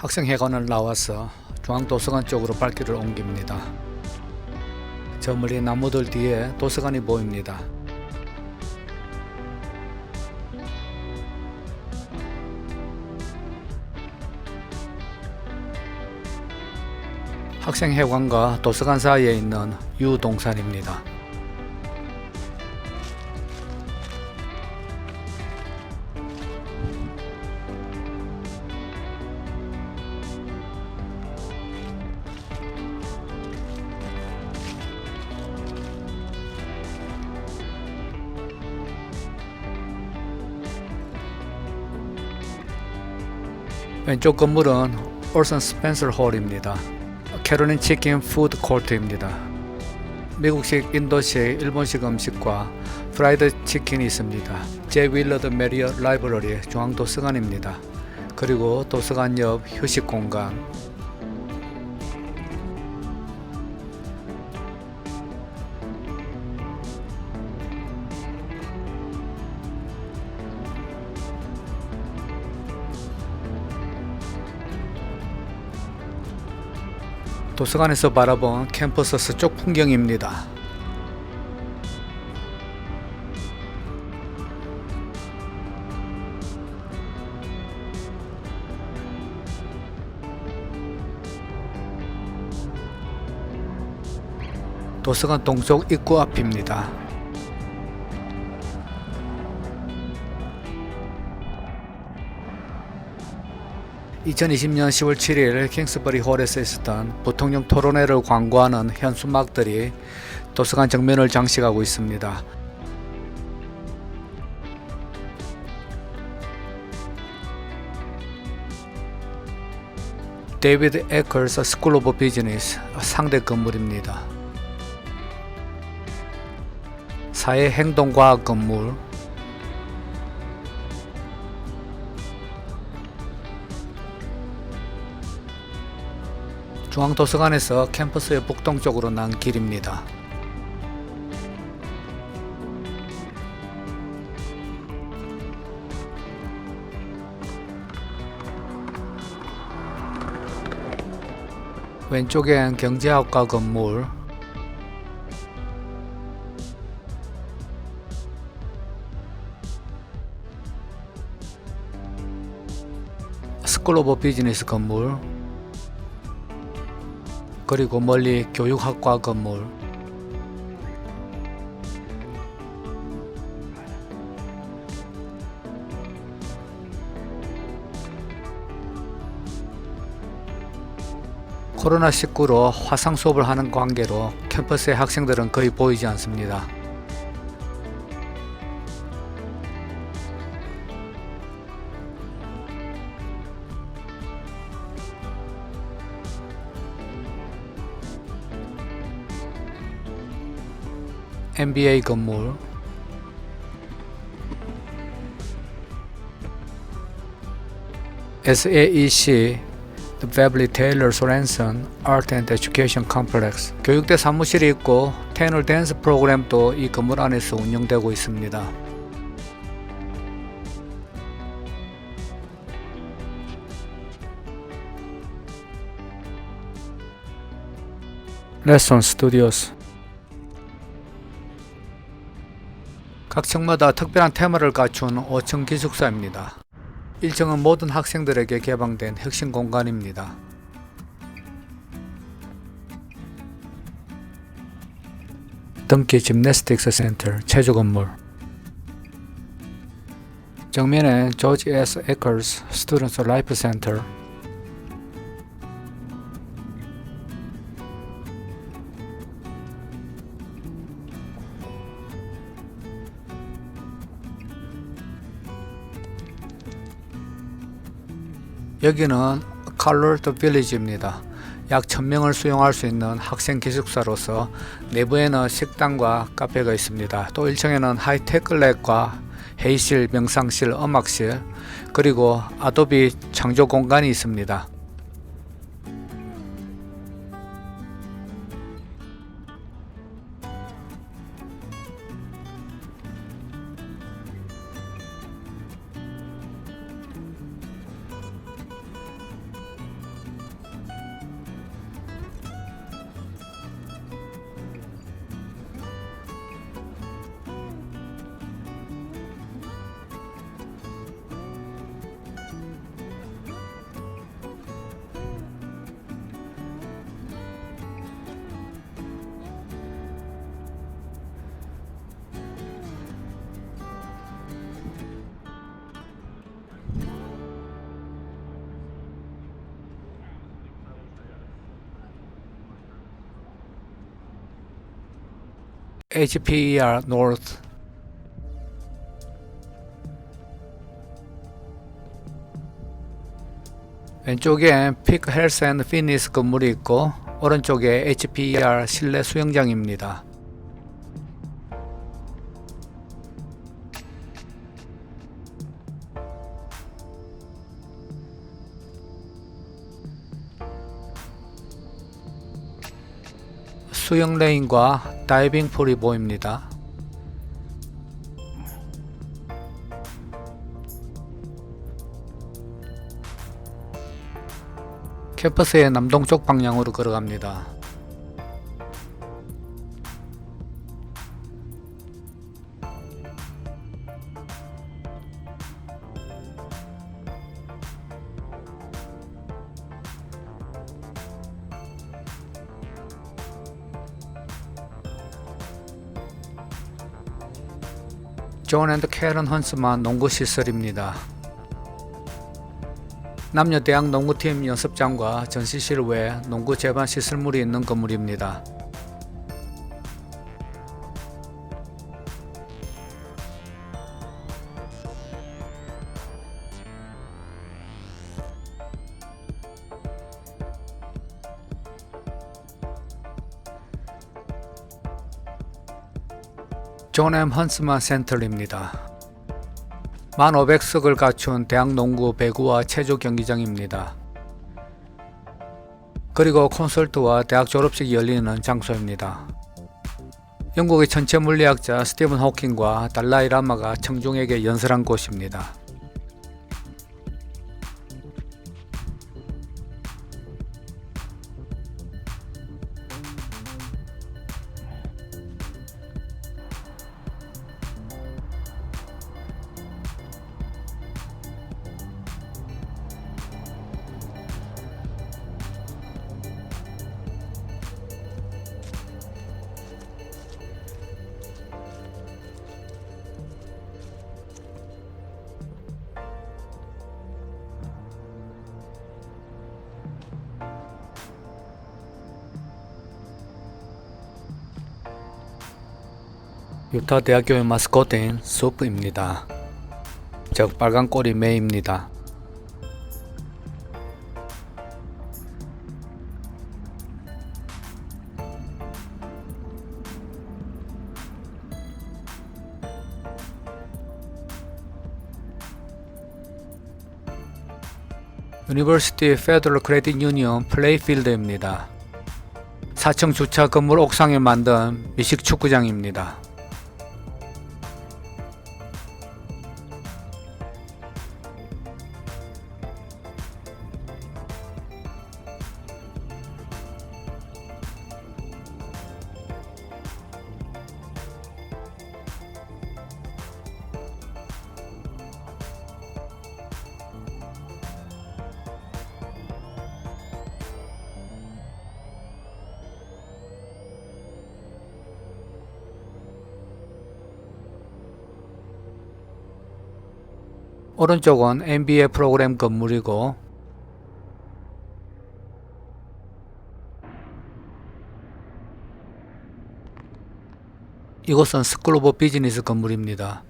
학생회관을 나와서 중앙도서관 쪽으로 발길을 옮깁니다. 저 멀리 나무들 뒤에 도서관이 보입니다. 학생회관과 도서관 사이에 있는 유동산입니다. 왼쪽 건물은 올슨 스펜서 홀입니다. 캐롤린 치킨 푸드 코트입니다. 미국식, 인도식, 일본식 음식과 프라이드 치킨이 있습니다. 제 윌러드 메리어 라이브러리 중앙도서관입니다. 그리고 도서관 옆 휴식 공간, 도서관에서 바라본 캠퍼스 서쪽 풍경입니다. 도서관 동쪽 입구 앞입니다. (2020년 10월 7일) 킹스버리 홀에서 있었던 부통령 토론회를 광고하는 현수막들이 도서관 정면을 장식하고 있습니다. 데이비드 에컬스 스쿨 오브 비즈니스 상대 건물입니다. 사회 행동과학 건물 중앙도서관에서 캠퍼스의 북동쪽으로 난 길입니다. 왼쪽엔 경제학과 건물, 스쿨 오브 비즈니스 건물, 그리고 멀리 교육학과 건물, 코로나19로 화상 수업을 하는 관계로 캠퍼스의 학생들은 거의 보이지 않습니다. NBA 건물 SAEC The Beverly Taylor Sorensen Art and Education Complex 교육대 사무실이 있고 테너 댄스 프로그램도 이 건물 안에서 운영되고 있습니다. 레슨 스튜디오스 각 층마다 특별한 테마를 갖춘 5층 기숙사입니다. 1층은 모든 학생들에게 개방된 핵심 공간입니다. 등기 짐내스틱스 센터 체조 건물 정면에 조지 S. 에커스 스튜던트 라이프 센터 여기는 칼로르트 빌리지입니다. 약 1000명을 수용할 수 있는 학생 기숙사로서 내부에는 식당과 카페가 있습니다. 또 1층에는 하이테크 랩과 회의실, 명상실, 음악실, 그리고 아도비 창조 공간이 있습니다. HPER North 왼쪽에 피크 헬스 앤 피니스 건물이 있고 오른쪽에 HPER 실내 수영장입니다. 수영 레인과 다이빙 풀이 보입니다. 캠퍼스의 남동쪽 방향으로 걸어갑니다. 존 앤드 캐런 헌스만 농구 시설입니다. 남녀 대학 농구팀 연습장과 전시실 외 농구 재반 시설물이 있는 건물입니다. 존엠 헌스만 센터입니다. 1500석을 갖춘 대학 농구 배구와 체조 경기장입니다. 그리고 콘서트와 대학 졸업식이 열리는 장소입니다. 영국의 천체 물리학자 스티븐 호킹과 달라이 라마가 청중에게 연설한 곳입니다. 유타 대학교의 마스코트인 수프입니다. 즉 빨간 꼬리 매입니다. 유니버시티 페더럴 크레딧 유니언 플레이필드입니다. 4층 주차 건물 옥상에 만든 미식 축구장입니다. 오른쪽은 MBA 프로그램 건물이고 이곳은 스쿨 오브 비즈니스 건물입니다.